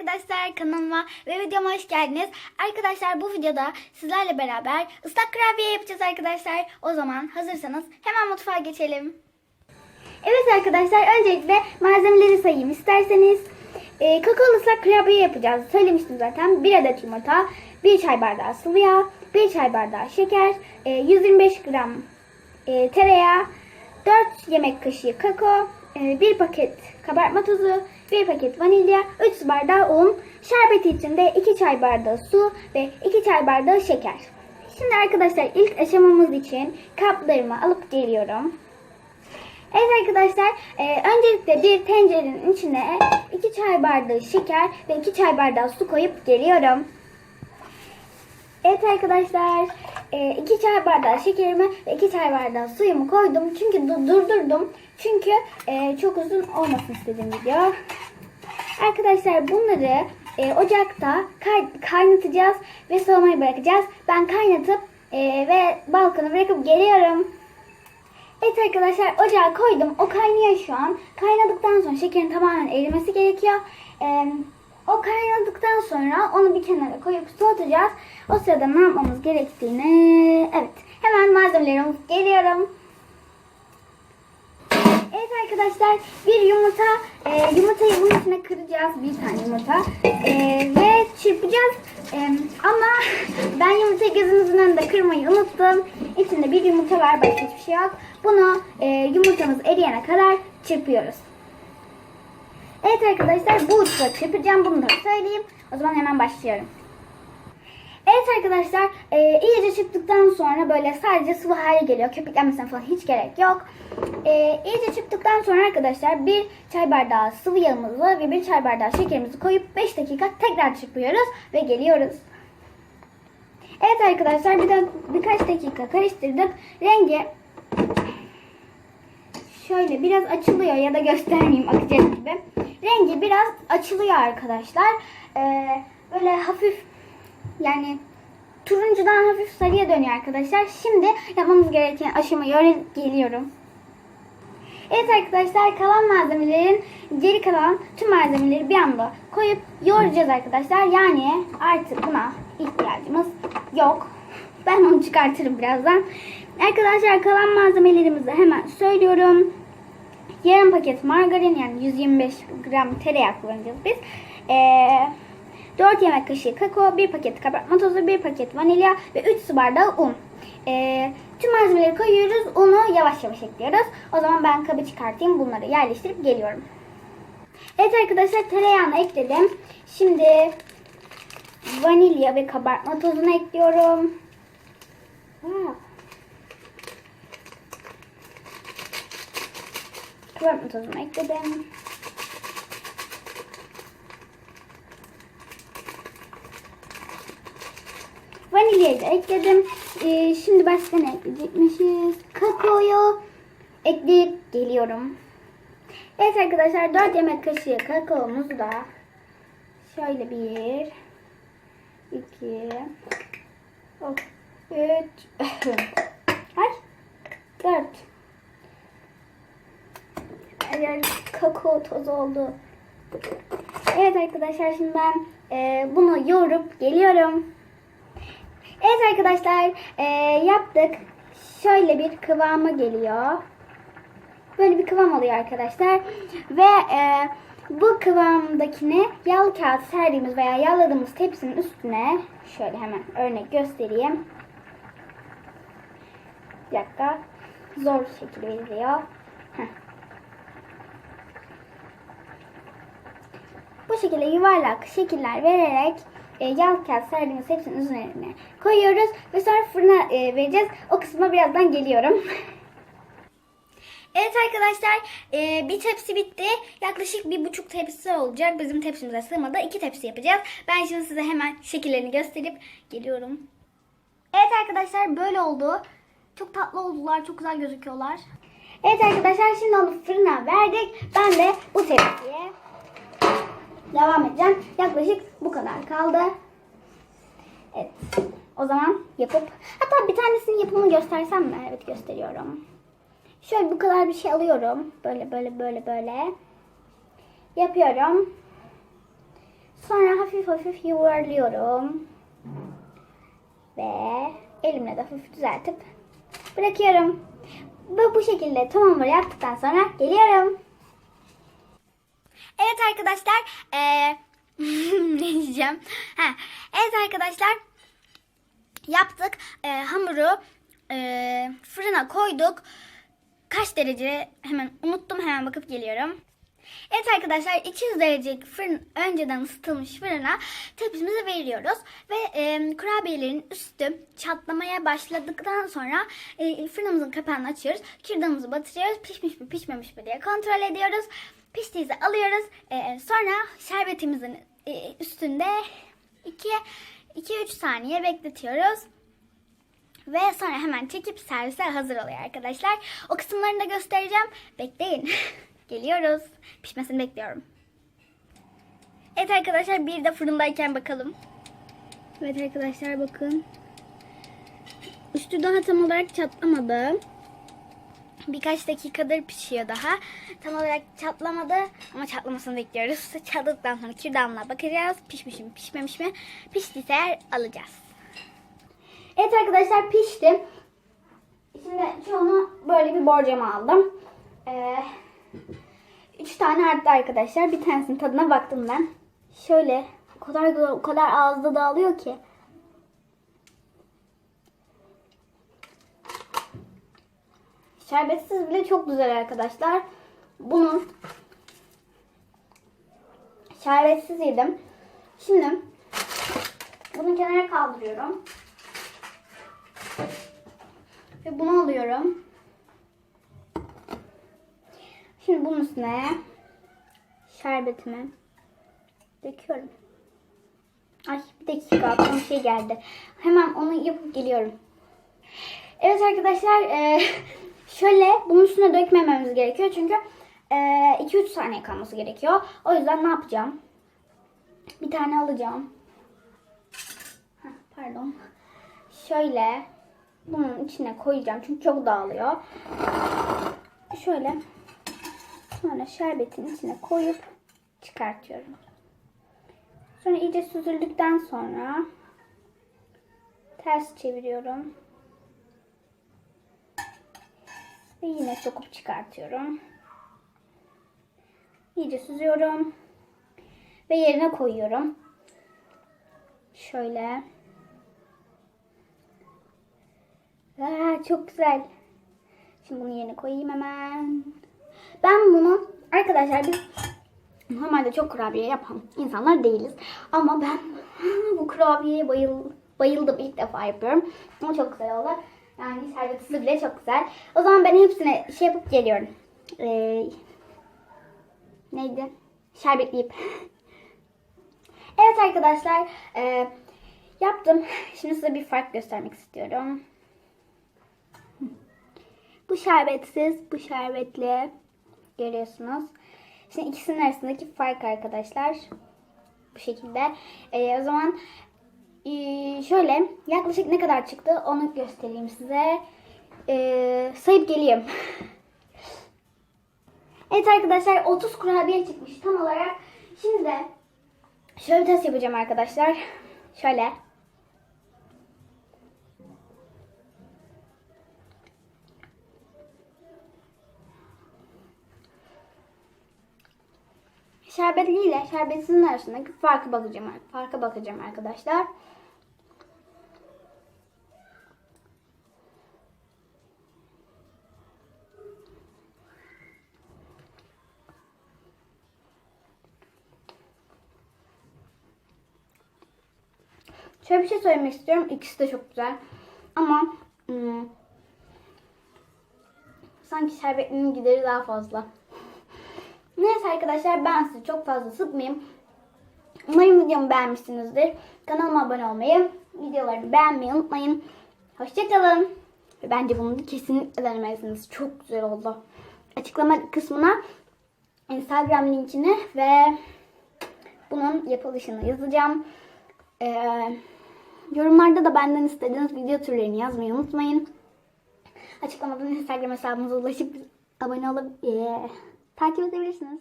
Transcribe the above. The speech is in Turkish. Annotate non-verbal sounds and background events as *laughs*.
arkadaşlar kanalıma ve videoma hoş geldiniz. Arkadaşlar bu videoda sizlerle beraber ıslak kurabiye yapacağız arkadaşlar. O zaman hazırsanız hemen mutfağa geçelim. Evet arkadaşlar öncelikle malzemeleri sayayım isterseniz. Ee, kakaolu ıslak kurabiye yapacağız. Söylemiştim zaten. 1 adet yumurta, 1 çay bardağı sıvı yağ, 1 çay bardağı şeker, e, 125 gram e, tereyağı, 4 yemek kaşığı kakao, 1 paket kabartma tozu, 1 paket vanilya, 3 su bardağı un, şerbeti için de 2 çay bardağı su ve 2 çay bardağı şeker. Şimdi arkadaşlar ilk aşamamız için kaplarımı alıp geliyorum. Evet arkadaşlar, e, öncelikle bir tencerenin içine 2 çay bardağı şeker ve 2 çay bardağı su koyup geliyorum. Evet arkadaşlar, 2 çay bardağı şekerimi ve 2 çay bardağı suyumu koydum. Çünkü du- durdurdum. Çünkü e, çok uzun olmasın istedim video. Arkadaşlar bunları e, ocakta kay- kaynatacağız ve soğumaya bırakacağız. Ben kaynatıp e, ve balkona bırakıp geliyorum. Evet arkadaşlar ocağa koydum. O kaynıyor şu an. Kaynadıktan sonra şekerin tamamen erimesi gerekiyor. Ee, o kaynadıktan sonra onu bir kenara koyup soğutacağız. O sırada ne yapmamız gerektiğini... Evet. Hemen malzemelerimi geliyorum. Evet arkadaşlar bir yumurta e, yumurtayı bunun içine kıracağız bir tane yumurta E, ve çırpacağız E, ama *laughs* ben yumurtayı gözünüzün önünde kırmayı unuttum İçinde bir yumurta var başka hiçbir şey yok bunu e, yumurtamız eriyene kadar çırpıyoruz Evet arkadaşlar bu uçla çırpacağım bunu da söyleyeyim o zaman hemen başlıyorum Evet arkadaşlar e, iyice çıktıktan sonra böyle sadece sıvı hale geliyor. Köpüklenmesine falan hiç gerek yok. E, iyice çıktıktan sonra arkadaşlar bir çay bardağı sıvı yağımızı ve bir çay bardağı şekerimizi koyup 5 dakika tekrar çırpıyoruz ve geliyoruz. Evet arkadaşlar bir de birkaç dakika karıştırdık. Rengi şöyle biraz açılıyor ya da göstermeyeyim akacak gibi. Rengi biraz açılıyor arkadaşlar. E, böyle hafif yani turuncudan hafif sarıya dönüyor arkadaşlar. Şimdi yapmamız gereken aşamaya öğren- geliyorum. Evet arkadaşlar kalan malzemelerin geri kalan tüm malzemeleri bir anda koyup yoğuracağız arkadaşlar. Yani artık buna ihtiyacımız yok. Ben onu çıkartırım birazdan. Arkadaşlar kalan malzemelerimizi hemen söylüyorum. Yarım paket margarin yani 125 gram tereyağı kullanacağız biz. Ee, 4 yemek kaşığı kakao, 1 paket kabartma tozu, 1 paket vanilya ve 3 su bardağı un. Ee, tüm malzemeleri koyuyoruz. Unu yavaş yavaş ekliyoruz. O zaman ben kabı çıkartayım. Bunları yerleştirip geliyorum. Evet arkadaşlar tereyağını ekledim. Şimdi vanilya ve kabartma tozunu ekliyorum. Wow. Tozunu ekledim. Vanilyayı da ekledim. Ee, şimdi başka ne ekleyecekmişiz? Kakaoyu ekleyip geliyorum. Evet arkadaşlar 4 yemek kaşığı kakaomuzu da şöyle bir, iki, oh, üç, *laughs* ay, dört. Yer kakao tozu oldu. Evet arkadaşlar şimdi ben e, bunu yoğurup geliyorum. Evet arkadaşlar e, yaptık. Şöyle bir kıvamı geliyor. Böyle bir kıvam oluyor arkadaşlar. Ve e, bu kıvamdakini yağlı kağıt serdiğimiz veya yağladığımız tepsinin üstüne şöyle hemen örnek göstereyim. Bir dakika. Zor şekil veriliyor. Heh. Bu şekilde yuvarlak şekiller vererek e, yağ kağıt serdiğimiz hepsinin üzerine koyuyoruz ve sonra fırına e, vereceğiz. O kısma birazdan geliyorum. *laughs* Evet arkadaşlar e, bir tepsi bitti. Yaklaşık bir buçuk tepsi olacak. Bizim tepsimize sığmadı. iki tepsi yapacağız. Ben şimdi size hemen şekillerini gösterip geliyorum. Evet arkadaşlar böyle oldu. Çok tatlı oldular. Çok güzel gözüküyorlar. Evet arkadaşlar şimdi onu fırına verdik. Ben de bu tepsiye devam edeceğim. Yaklaşık bu kadar kaldı. Evet. O zaman yapıp hatta bir tanesinin yapımını göstersem mi? Evet gösteriyorum. Şöyle bu kadar bir şey alıyorum. Böyle böyle böyle böyle. Yapıyorum. Sonra hafif hafif yuvarlıyorum. Ve elimle de hafif düzeltip bırakıyorum. Ve bu şekilde tamamları yaptıktan sonra geliyorum. Evet arkadaşlar. eee, *laughs* ne diyeceğim? Ha, evet arkadaşlar. Yaptık. Eee, hamuru eee, fırına koyduk. Kaç derece hemen unuttum hemen bakıp geliyorum. Evet arkadaşlar 200 derecelik fırın önceden ısıtılmış fırına tepsimizi veriyoruz ve e, kurabiyelerin üstü çatlamaya başladıktan sonra e, fırınımızın kapağını açıyoruz. Kürdanımızı batırıyoruz. Pişmiş mi pişmemiş mi diye kontrol ediyoruz. Piştiyse alıyoruz. E, sonra şerbetimizin e, üstünde 2-3 saniye bekletiyoruz. Ve sonra hemen çekip servise hazır oluyor arkadaşlar. O kısımlarını da göstereceğim. Bekleyin. *laughs* Geliyoruz. Pişmesini bekliyorum. Evet arkadaşlar bir de fırındayken bakalım. Evet arkadaşlar bakın. Üstü daha tam olarak çatlamadı. Birkaç dakikadır pişiyor daha. Tam olarak çatlamadı ama çatlamasını bekliyoruz. *laughs* Çatladıktan sonra kürdanla bakacağız. Pişmiş mi pişmemiş mi? Piştiyse alacağız. Evet arkadaşlar pişti. Şimdi çoğunu böyle bir borcama aldım. Ee, üç tane arttı arkadaşlar. Bir tanesinin tadına baktım ben. Şöyle o kadar o kadar ağızda dağılıyor ki. Şerbetsiz bile çok güzel arkadaşlar. Bunu şerbetsiz yedim. Şimdi bunu kenara kaldırıyorum. Ve bunu alıyorum. Şimdi bunun üstüne şerbetimi döküyorum. Ay bir dakika bir şey geldi. Hemen onu yapıp geliyorum. Evet arkadaşlar e, şöyle bunun üstüne dökmememiz gerekiyor. Çünkü 2-3 saniye kalması gerekiyor. O yüzden ne yapacağım? Bir tane alacağım. Heh, pardon. Şöyle bunun içine koyacağım. Çünkü çok dağılıyor. Şöyle sonra şerbetin içine koyup çıkartıyorum. Sonra iyice süzüldükten sonra ters çeviriyorum. Ve yine sokup çıkartıyorum. İyice süzüyorum. Ve yerine koyuyorum. Şöyle. Aa, çok güzel. Şimdi bunu yerine koyayım hemen. Ben bunu arkadaşlar biz normalde çok kurabiye yapan insanlar değiliz. Ama ben bu kurabiyeye bayıl, bayıldım. ilk defa yapıyorum. Ama çok güzel oldu. Yani şerbetsiz bile çok güzel. O zaman ben hepsine şey yapıp geliyorum. Ee, neydi? Şerbetleyip. *gasps* evet arkadaşlar. E, yaptım. *laughs* Şimdi size bir fark göstermek istiyorum. *laughs* Bu şerbetsiz, bu şerbetli. Görüyorsunuz. Şimdi ikisinin arasındaki fark arkadaşlar. Bu şekilde. Ee, o zaman ee, şöyle yaklaşık ne kadar çıktı onu göstereyim size. Ee, sayıp geleyim. *laughs* evet arkadaşlar 30 kurabiye çıkmış tam olarak. Şimdi de şöyle test yapacağım arkadaşlar. *laughs* Şöyle. Şerbetli ile şerbetsizin arasındaki farkı bakacağım. Farka bakacağım arkadaşlar. Şöyle bir şey söylemek istiyorum. İkisi de çok güzel. Ama hmm, sanki şerbetlinin gideri daha fazla. Neyse arkadaşlar ben sizi çok fazla sıkmayayım. Umarım videomu beğenmişsinizdir. Kanalıma abone olmayı, videolarımı beğenmeyi unutmayın. Hoşçakalın. Bence bunu kesinlikle denemelisiniz. Çok güzel oldu. Açıklama kısmına Instagram linkini ve bunun yapılışını yazacağım. Ee, yorumlarda da benden istediğiniz video türlerini yazmayı unutmayın. Açıklamadan Instagram hesabımıza ulaşıp abone olup ee, takip edebilirsiniz.